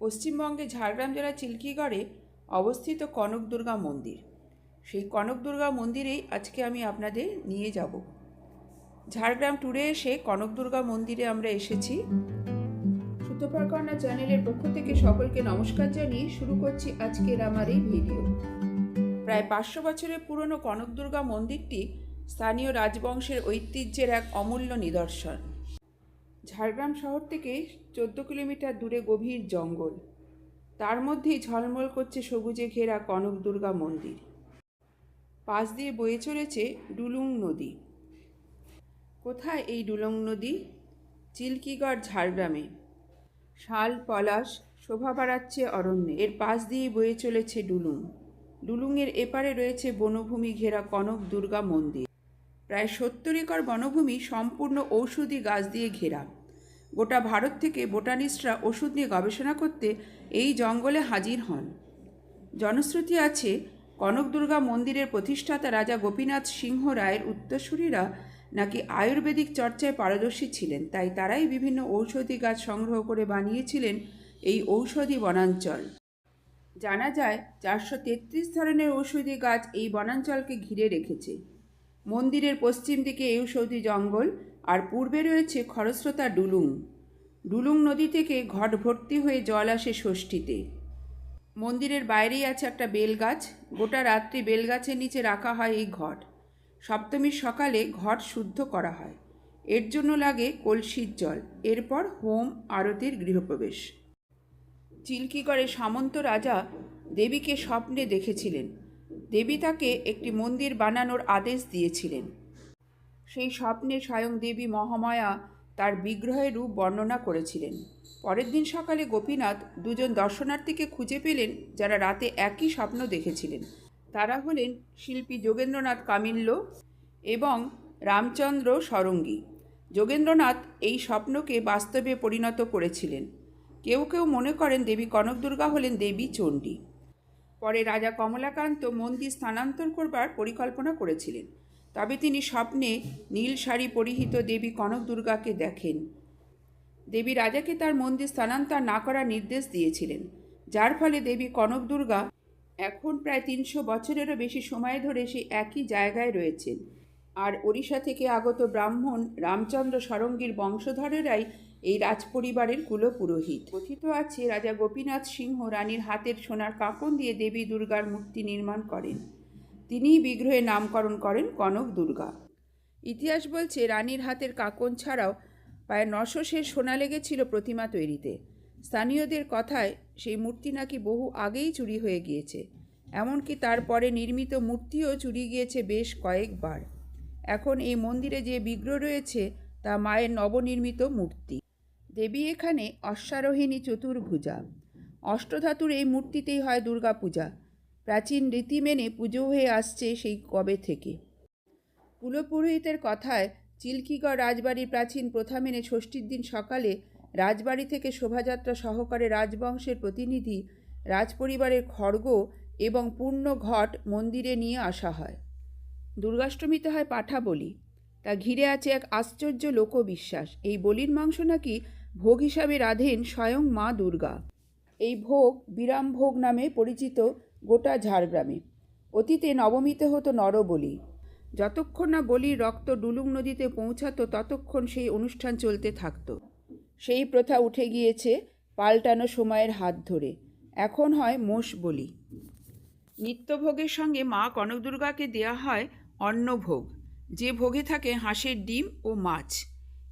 পশ্চিমবঙ্গে ঝাড়গ্রাম জেলার চিল্কিগড়ে অবস্থিত কনক দুর্গা মন্দির। সেই কনক দুর্গা মন্দিরেই আজকে আমি আপনাদের নিয়ে যাব। ঝাড়গ্রাম ট্যুরে এসে কনক দুর্গা মন্দিরে আমরা এসেছি। সুতোপাকর্ণা চ্যানেলের পক্ষ থেকে সকলকে নমস্কার জানিয়ে শুরু করছি আজকের আমার এই ভিডিও। প্রায় পাঁচশো বছরের পুরনো কনক দুর্গা মন্দিরটি স্থানীয় রাজবংশের ঐতিহ্যের এক অমূল্য নিদর্শন। ঝাড়গ্রাম শহর থেকে চোদ্দ কিলোমিটার দূরে গভীর জঙ্গল। তার মধ্যেই ঝলমল করছে সবুজে ঘেরা কনক দুর্গা মন্দির। পাশ দিয়ে বয়ে চলেছে ডুলুং নদী। কোথায় এই ডুলুং নদী? চিল্কিগড়, ঝাড়গ্রামে। শাল, পলাশ, শোভা বাড়াচ্ছে অরণ্যে। এর পাশ দিয়ে বয়ে চলেছে ডুলুং। ডুলুংয়ের এপারে রয়েছে বনভূমি ঘেরা কনক দুর্গা মন্দির। প্রায় সত্তর একর বনভূমি সম্পূর্ণ ঔষধি গাছ দিয়ে ঘেরা। গোটা ভারত থেকে বোটানিস্টরা ওষুধ নিয়ে গবেষণা করতে এই জঙ্গলে হাজির হন। জনশ্রুতি আছে কনক দুর্গা মন্দিরের প্রতিষ্ঠাতা রাজা গোপীনাথ সিংহ রায়ের উত্তরসূরিরা নাকি আয়ুর্বেদিক চর্চায় পারদর্শী ছিলেন, তাই তারাই বিভিন্ন ঔষধি গাছ সংগ্রহ করে বানিয়েছিলেন এই ঔষধি বনাঞ্চল। জানা যায়, চারশো তেত্রিশ ধরনের ঔষধি গাছ এই বনাঞ্চলকে ঘিরে রেখেছে। মন্দিরের পশ্চিম দিকে ঔষধি জঙ্গল আর পূর্বে রয়েছে খরস্রোতা ডুলুং। ডুলুং নদী থেকে ঘট ভর্তি হয়ে জল আসে ষষ্ঠীতে। মন্দিরের বাইরেই আছে একটা বেলগাছ। গোটা রাত্রি বেলগাছের নিচে রাখা হয় এই ঘট। সপ্তমীর সকালে ঘট শুদ্ধ করা হয়। এর জন্য লাগে কলসির জল। এরপর হোম আরতির গৃহপ্রবেশ। চিল্কিগড়ে সামন্ত রাজা দেবীকে স্বপ্নে দেখেছিলেন। দেবী তাকে একটি মন্দির বানানোর আদেশ দিয়েছিলেন। সেই স্বপ্নে স্বয়ং দেবী মহামায়া তার বিগ্রহের রূপ বর্ণনা করেছিলেন। পরের দিন সকালে গোপীনাথ দুজন দর্শনার্থীকে খুঁজে পেলেন, যারা রাতে একই স্বপ্ন দেখেছিলেন। তারা হলেন শিল্পী যোগেন্দ্রনাথ কামিল্য এবং রামচন্দ্র সরঙ্গী। যোগেন্দ্রনাথ এই স্বপ্নকে বাস্তবে পরিণত করেছিলেন। কেউ কেউ মনে করেন দেবী কনক দুর্গা হলেন দেবী চণ্ডী। পরে রাজা কমলাকান্ত মন্দির স্থানান্তর করবার পরিকল্পনা করেছিলেন। তবে তিনি স্বপ্নে নীল শাড়ি পরিহিত দেবী কনক দুর্গাকে দেখেন। দেবী রাজাকে তার মন্দির স্থানান্তর না করার নির্দেশ দিয়েছিলেন, যার ফলে দেবী কনক দুর্গা এখন প্রায় তিনশো বছরেরও বেশি সময় ধরে সেই একই জায়গায় রয়েছেন। আর ওড়িশা থেকে আগত ব্রাহ্মণ রামচন্দ্র সরঙ্গীর বংশধরেরাই এই রাজপরিবারের কুলপুরোহিত। কথিত আছে, রাজা গোপীনাথ সিংহ রানীর হাতের সোনার কাঁকন দিয়ে দেবী দুর্গার মূর্তি নির্মাণ করেন। তিনিই বিগ্রহের নামকরণ করেন কনক দুর্গা। ইতিহাস বলছে, রানীর হাতের কাকন ছাড়াও প্রায় নশো সে সোনা লেগেছিল প্রতিমা তৈরিতে। স্থানীয়দের কথায় সেই মূর্তি নাকি বহু আগেই চুরি হয়ে গিয়েছে। এমনকি তারপরে নির্মিত মূর্তিও চুরি গিয়েছে বেশ কয়েকবার। এখন এই মন্দিরে যে বিগ্রহ রয়েছে, তা মায়ের নবনির্মিত মূর্তি। দেবী এখানে অশ্বারোহিণী চতুর্ভুজা। অষ্টধাতুর এই মূর্তিতেই হয় দুর্গাপূজা। প্রাচীন রীতি মেনে পুজো হয়ে আসছে সেই কবে থেকে। কুলপুরোহিতের কথায় চিল্কিগড় রাজবাড়ির প্রাচীন প্রথা মেনে ষষ্ঠীর দিন সকালে রাজবাড়ি থেকে শোভাযাত্রা সহকারে রাজবংশের প্রতিনিধি, রাজপরিবারের খড়গ এবং পূর্ণ ঘট মন্দিরে নিয়ে আসা হয়। দুর্গাষ্টমীতে হয় পাঠা বলি। তা ঘিরে আছে এক আশ্চর্য লোকবিশ্বাস। এই বলির মাংস নাকি ভোগ হিসাবে রাধেন স্বয়ং মা দুর্গা। এই ভোগ বিরাম ভোগ নামে পরিচিত গোটা ঝাড়গ্রামে। অতীতে নবমীতে হতো নরবলি। যতক্ষণ না বলির রক্ত ডুলুং নদীতে পৌঁছাতো, ততক্ষণ সেই অনুষ্ঠান চলতে থাকতো। সেই প্রথা উঠে গিয়েছে পাল্টানো সময়ের হাত ধরে। এখন হয় মোষ বলি। নিত্যভোগের সঙ্গে মা কনকদুর্গাকে দেয়া হয় অন্নভোগ। যে ভোগে থাকে হাঁসের ডিম ও মাছ।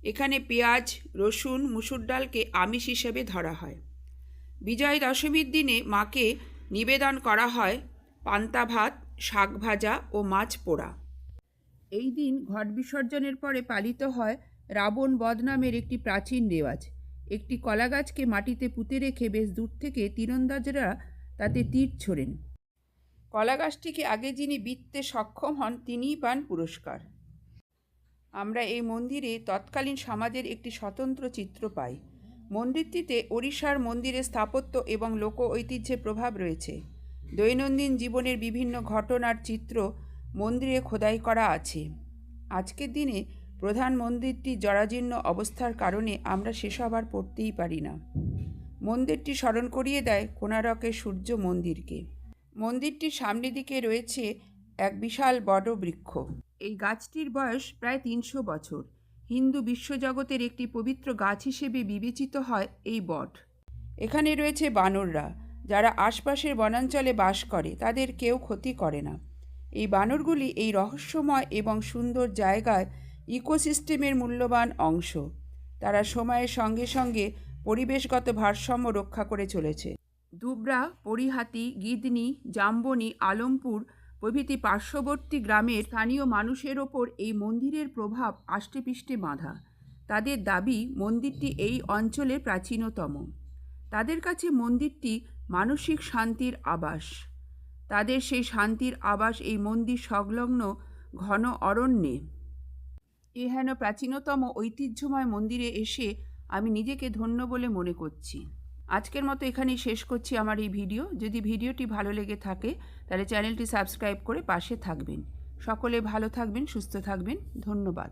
এখানে পেঁয়াজ, রসুন, মুসুর ডালকে আমিষ হিসেবে ধরা হয়। বিজয় দশমীর দিনে মাকে নিবেদন করা হয় পান্তা ভাত, শাক ভাজা ও মাছ পোড়া। এই দিন ঘট বিসর্জনের পরে পালিত হয় রাবণ বধ নামের একটি প্রাচীন রেওয়াজ। একটি কলাগাছকে মাটিতে পুঁতে রেখে বেশ দূর থেকে তীরন্দাজরা তাতে তীর ছোড়েন। কলাগাছটিকে আগে যিনি বিত্তে সক্ষম হন, তিনিই পান পুরস্কার। আমরা এই মন্দিরে তৎকালীন সমাজের একটি স্বতন্ত্র চিত্র পাই। মন্দিরটিতে ওড়িশার মন্দিরের স্থাপত্য এবং লোক ঐতিহ্যের প্রভাব রয়েছে। দৈনন্দিন জীবনের বিভিন্ন ঘটনার চিত্র মন্দিরে খোদাই করা আছে। আজকের দিনে প্রধান মন্দিরটি জরাজীর্ণ অবস্থার কারণে আমরা সেসব আর পড়তেই পারি না। মন্দিরটি স্মরণ করিয়ে দেয় কোণারকের সূর্য মন্দিরকে। মন্দিরটির সামনের দিকে রয়েছে এক বিশাল বড় বৃক্ষ। এই গাছটির বয়স প্রায় তিনশো বছর। হিন্দু বিশ্বজগতের একটি পবিত্র গাছ হিসেবে বিবেচিত হয় এই বট। এখানে রয়েছে বানররা, যারা আশপাশের বনাঞ্চলে বাস করে, তাদের কেউ ক্ষতি করে না। এই বানরগুলি এই রহস্যময় এবং সুন্দর জায়গায় ইকোসিস্টেমের মূল্যবান অংশ। তারা সময়ের সঙ্গে সঙ্গে পরিবেশগত ভারসাম্য রক্ষা করে চলেছে। দুবরা, পরিহাতি, গিদনি, জাম্বনি, আলমপুর প্রভৃতি পার্শ্ববর্তী গ্রামের স্থানীয় মানুষের ওপর এই মন্দিরের প্রভাব আষ্টেপৃষ্টে বাঁধা। তাদের দাবি, মন্দিরটি এই অঞ্চলের প্রাচীনতম। তাদের কাছে মন্দিরটি মানসিক শান্তির আবাস। তাদের সেই শান্তির আবাস এই মন্দির সংলগ্ন ঘন অরণ্যে। এ হেন প্রাচীনতম ঐতিহ্যময় মন্দিরে এসে আমি নিজেকে ধন্য বলে মনে করছি। আজকের মতো এখানেই শেষ করছি আমার এই ভিডিও। যদি ভিডিওটি ভালো লেগে থাকে, তাহলে চ্যানেলটি সাবস্ক্রাইব করে পাশে থাকবেন। সকলে ভালো থাকবেন, সুস্থ থাকবেন। ধন্যবাদ।